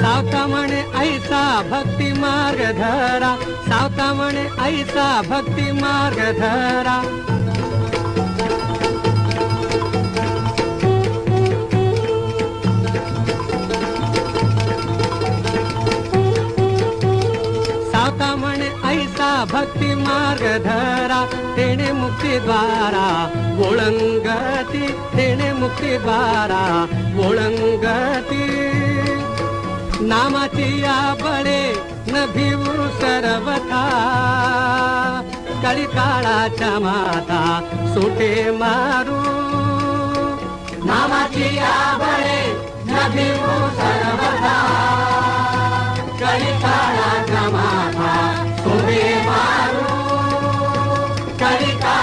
सावता म्हणे ऐसा भक्ती मार्ग धरा सावता म्हणे ऐसा भक्ती मार्ग धरा सावता म्हणे ऐसा भक्ती मार्ग धरा तेने मुक्ती द्वारा. ओळंगती तेने मुक्ती द्वारा. नामाची या बळे भिवू सरवता कळीकाळाच्या माता सुटे मारू. नामाची या बळे भिवू सरवता कळीकाळाच्या माता सुटे मारू. कळीकाळ